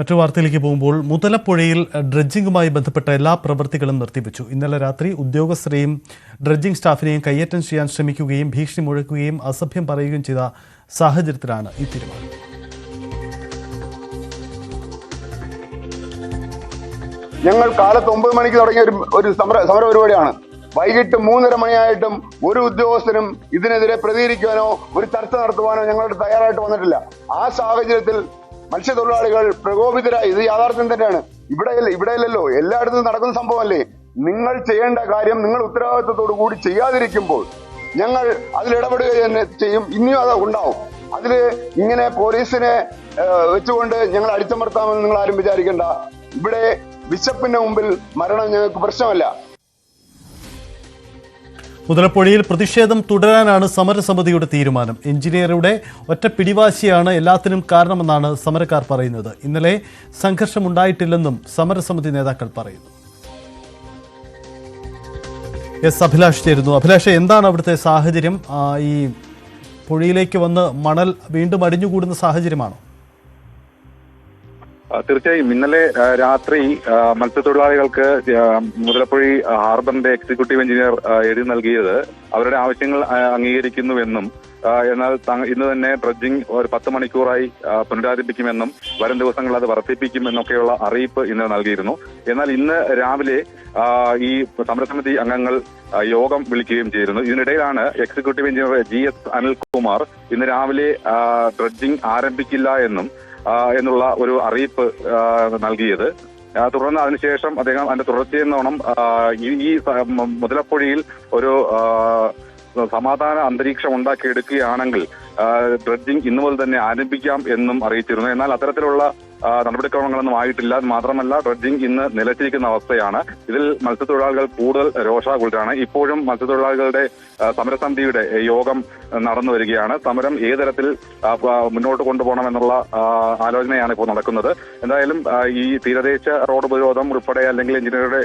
മറ്റു വാർത്തയിലേക്ക് പോകുമ്പോൾ മുതലപ്പുഴയിൽ ഡ്രഡ്ജിംഗുമായി ബന്ധപ്പെട്ട എല്ലാ പ്രവൃത്തികളും നിർത്തിവെച്ചു. ഇന്നലെ രാത്രി ഉദ്യോഗസ്ഥരെയും ഡ്രഡ്ജിംഗ് സ്റ്റാഫിനെയും കയ്യേറ്റം ചെയ്യാൻ ശ്രമിക്കുകയും ഭീഷണി മുഴക്കുകയും അസഭ്യം പറയുകയും ചെയ്ത സാഹചര്യത്തിലാണ് ഈ തീരുമാനം. ഞങ്ങൾ കാലത്ത് ഒമ്പത് മണിക്ക് തുടങ്ങിയ ഒരു ഒരു സമര സമര പരിപാടിയാണ്. വൈകിട്ട് മൂന്നര മണിയായിട്ടും ഒരു ഉദ്യോഗസ്ഥനും ഇതിനെതിരെ പ്രതികരിക്കുവാനോ ഒരു ചർച്ച നടത്തുവാനോ ഞങ്ങളുടെ തയ്യാറായിട്ട് വന്നിട്ടില്ല. ആ സാഹചര്യത്തിൽ മത്സ്യത്തൊഴിലാളികൾ പ്രകോപിതരായി. ഇത് യാഥാർത്ഥ്യം തന്നെയാണ്. ഇവിടെ ഇവിടെയല്ലല്ലോ എല്ലായിടത്തും നടക്കുന്ന സംഭവമല്ലേ? നിങ്ങൾ ചെയ്യേണ്ട കാര്യം നിങ്ങൾ ഉത്തരവാദിത്വത്തോടു കൂടി ചെയ്യാതിരിക്കുമ്പോൾ ഞങ്ങൾ അതിൽ ഇടപെടുക തന്നെ ചെയ്യും. ഇനിയും അത് ഉണ്ടാവും. അതിൽ ഇങ്ങനെ പോലീസിനെ വെച്ചുകൊണ്ട് ഞങ്ങൾ അടിച്ചമർത്താമെന്ന് നിങ്ങൾ ആരും വിചാരിക്കേണ്ട. ഇവിടെ ബിഷപ്പിന്റെ മുമ്പിൽ മരണം ഞങ്ങൾക്ക് പ്രശ്നമല്ല. മുതലപ്പുഴയിൽ പ്രതിഷേധം തുടരാനാണ് സമരസമിതിയുടെ തീരുമാനം. എഞ്ചിനീയറുടെ ഒറ്റ പിടിവാശിയാണ് എല്ലാത്തിനും കാരണമെന്നാണ് സമരക്കാർ പറയുന്നത്. ഇന്നലെ സംഘർഷമുണ്ടായിട്ടില്ലെന്നും സമരസമിതി നേതാക്കൾ പറയുന്നു. എസ് അഭിലാഷ് ചേരുന്നു. അഭിലാഷ് എന്താണ് അവിടുത്തെ സാഹചര്യം? ഈ പുഴയിലേക്ക് വന്ന് മണൽ വീണ്ടും അടിഞ്ഞുകൂടുന്ന സാഹചര്യമാണോ? തീർച്ചയായും. ഇന്നലെ രാത്രി മത്സ്യത്തൊഴിലാളികൾക്ക് മുതലപ്പുഴി ഹാർബറിന്റെ എക്സിക്യൂട്ടീവ് എഞ്ചിനീയർ എഴുതി നൽകിയത് അവരുടെ ആവശ്യങ്ങൾ അംഗീകരിക്കുന്നുവെന്നും എന്നാൽ ഇന്ന് തന്നെ ഡ്രഡ്ജിംഗ് ഒരു പത്ത് മണിക്കൂറായി പുനരാരംഭിക്കുമെന്നും വരും ദിവസങ്ങൾ അത് വർദ്ധിപ്പിക്കുമെന്നൊക്കെയുള്ള അറിയിപ്പ് ഇന്ന് നൽകിയിരുന്നു. എന്നാൽ ഇന്ന് രാവിലെ ഈ സമരസമിതി അംഗങ്ങൾ യോഗം വിളിക്കുകയും ചെയ്തിരുന്നു. ഇതിനിടയിലാണ് executive engineer G S Anilkumar ഇന്ന് രാവിലെ ഡ്രഡ്ജിംഗ് ആരംഭിക്കില്ല എന്നും എന്നുള്ള ഒരു അറിയിപ്പ് നൽകിയത്. തുടർന്ന് അതിനുശേഷം അദ്ദേഹം അതിന്റെ തുടർച്ചയെന്നോണം ഈ മുതലപ്പൊഴിയിൽ ഒരു സമാധാന അന്തരീക്ഷം ഉണ്ടാക്കിയെടുക്കുകയാണെങ്കിൽ ഡ്രഡ്ജിംഗ് ഇന്നു മുതൽ തന്നെ ആരംഭിക്കാം എന്നും അറിയിച്ചിരുന്നു. എന്നാൽ അത്തരത്തിലുള്ള നടപടിക്രമങ്ങളൊന്നും ആയിട്ടില്ല. മാത്രമല്ല ഡ്രഡ്ജിംഗ് ഇന്ന് നിലച്ചിരിക്കുന്ന അവസ്ഥയാണ്. ഇതിൽ മത്സ്യത്തൊഴിലാളികൾ കൂടുതൽ രോഷാകുലരാണ്. ഇപ്പോഴും മത്സ്യത്തൊഴിലാളികളുടെ സമരസമിതിയുടെ യോഗം നടന്നു വരികയാണ്. സമരം ഏതരത്തിൽ തരത്തിൽ മുന്നോട്ട് കൊണ്ടുപോകണം എന്നുള്ള ആലോചനയാണ് ഇപ്പോൾ നടക്കുന്നത്. എന്തായാലും ഈ തീരദേശ റോഡ് ഉപരോധം ഉൾപ്പെടെ അല്ലെങ്കിൽ എഞ്ചിനീയറുടെ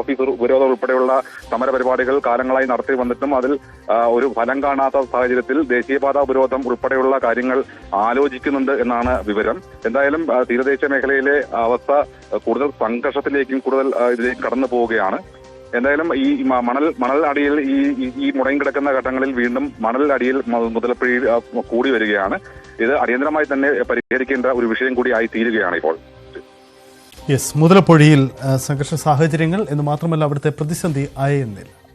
ഓഫീസ് ഉപരോധം ഉൾപ്പെടെയുള്ള സമര പരിപാടികൾ കാലങ്ങളായി നടത്തി വന്നിട്ടും അതിൽ ഒരു ഫലം കാണാത്ത സാഹചര്യത്തിൽ ദേശീയപാത ഉപരോധം ഉൾപ്പെടെയുള്ള കാര്യങ്ങൾ ആലോചിക്കുന്നുണ്ട് എന്നാണ് വിവരം. എന്തായാലും തീരദേശ മേഖലയിലെ അവസ്ഥ കൂടുതൽ സംഘർഷത്തിലേക്കും കൂടുതൽ ഇതിലേക്ക് കടന്നു പോവുകയാണ്. എന്തായാലും ഈ മണൽ മണൽ അടിയിൽ ഈ ഈ- മുടങ്ങി കിടക്കുന്ന ഘട്ടങ്ങളിൽ വീണ്ടും മണൽ അടിയിൽ മുതലപ്പിഴ കൂടി വരികയാണ്. ഇത് അടിയന്തരമായി തന്നെ പരിഹരിക്കേണ്ട ഒരു വിഷയം കൂടി ആയി തീരുകയാണ് ഇപ്പോൾ. യെസ് മുതലപ്പൊഴിയിൽ സംഘർഷ സാഹചര്യങ്ങൾ എന്ന് മാത്രമല്ല അവിടുത്തെ പ്രതിസന്ധി അയയുന്നില്ല